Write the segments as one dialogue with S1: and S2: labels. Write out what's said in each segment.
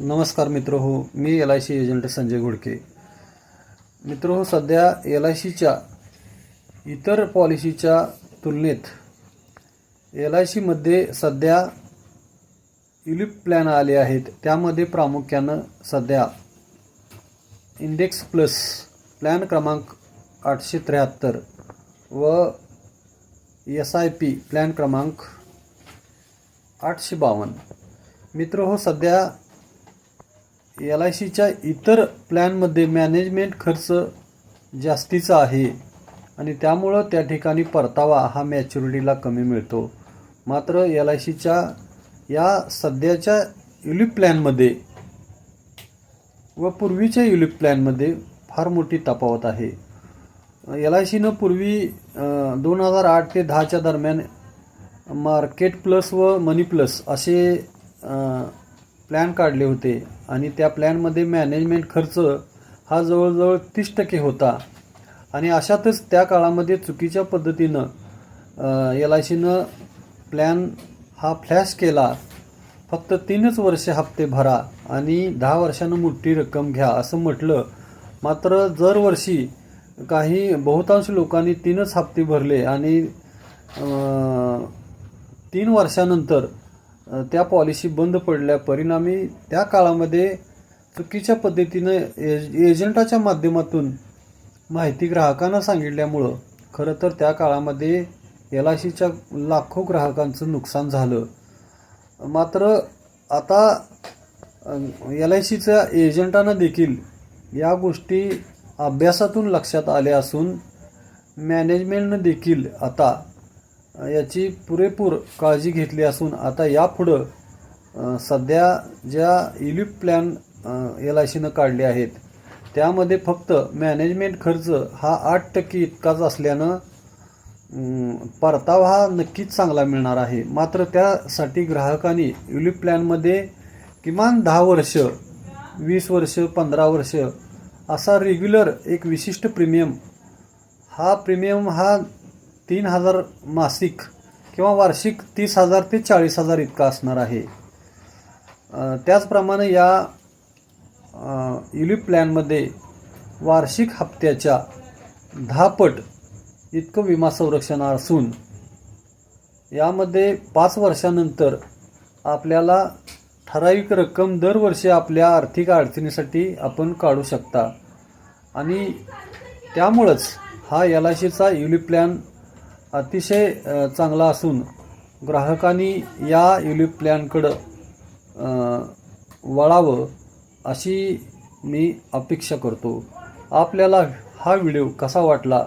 S1: नमस्कार मित्र हो मी L I C agent Sanjay Ghodke. मित्र हो सध्या एल आय सीच्या इतर पॉलिसीच्या तुलनेत एल आय सीमध्ये सध्या युलिप प्लॅन आले आहेत. त्यामध्ये प्रामुख्यानं सध्या इंडेक्स प्लस प्लॅन क्रमांक आठशे त्र्याहत्तर व एस आय पी प्लॅन क्रमांक आठशे बावन्न. मित्र हो सध्या एल आय सीच्या इतर प्लॅनमध्ये मॅनेजमेंट खर्च जास्तीचा आहे आणि त्यामुळं त्या ठिकाणी परतावा हा मॅच्युरिटीला कमी मिळतो. मात्र एल आय सीच्या या सध्याच्या युलिप प्लॅनमध्ये व पूर्वीच्या युलिप प्लॅनमध्ये फार मोठी तफावत आहे. एल आय सीनं पूर्वी दोन हजार आठ ते दहाच्या दरम्यान मार्केट प्लस व मनी प्लस असे प्लॅन काढले होते. आणि त्या प्लॅनमध्ये मॅनेजमेंट खर्च हा जवळजवळ तीस टक्के होता. आणि अशातच त्या काळामध्ये चुकीच्या पद्धतीनं एल आय सीनं प्लॅन हा फ्लॅश केला. फक्त तीनच वर्ष हप्ते भरा आणि दहा वर्षानं मोठी रक्कम घ्या असं म्हटलं. मात्र दरवर्षी काही बहुतांश लोकांनी तीनच हप्ते भरले आणि तीन वर्षानंतर त्या पॉलिसी बंद पडल्या. परिणामी त्या काळामध्ये चुकीच्या पद्धतीनं एज एजंटाच्या माध्यमातून माहिती ग्राहकांना सांगितल्यामुळं खरं तर त्या काळामध्ये एल आय सीच्या लाखो ग्राहकांचं नुकसान झालं. मात्र आता एल आय सीच्या एजंटांना देखील या गोष्टी अभ्यासातून लक्षात आल्या असून मॅनेजमेंटनं देखील आता याची पुरेपूर काळजी घेतली असून आता यापुढं सध्या ज्या इलिप प्लॅन एल आय सीनं काढले आहेत त्यामध्ये फक्त मॅनेजमेंट खर्च हा आठ टक्के इतकाच असल्यानं परतावा हा नक्कीच चांगला मिळणार आहे. मात्र त्यासाठी ग्राहकांनी युलिप प्लॅनमध्ये किमान दहा वर्ष वीस वर्ष पंधरा वर्ष असा रेग्युलर एक विशिष्ट प्रीमियम हा प्रीमियम हा तीन हजार मासिक किंवा वार्षिक तीस हजार ते चाळीस हजार इतका असणार आहे. त्याचप्रमाणे या युलिप प्लॅनमध्ये वार्षिक हप्त्याच्या दहापट इतकं विमा संरक्षण असून यामध्ये पाच वर्षानंतर आपल्याला ठराविक रक्कम दरवर्षी आपल्या आर्थिक अडचणीसाठी आपण काढू शकता. आणि त्यामुळंच हा एल आय सीचा युलिप प्लॅन अतिशय चांगला असून ग्राहकांनी या युलिप प्लॅनकडं वळावं अशी मी अपेक्षा करतो. आपल्याला हा व्हिडिओ कसा वाटला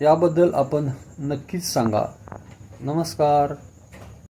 S1: याबद्दल आपण नक्कीच सांगा. नमस्कार.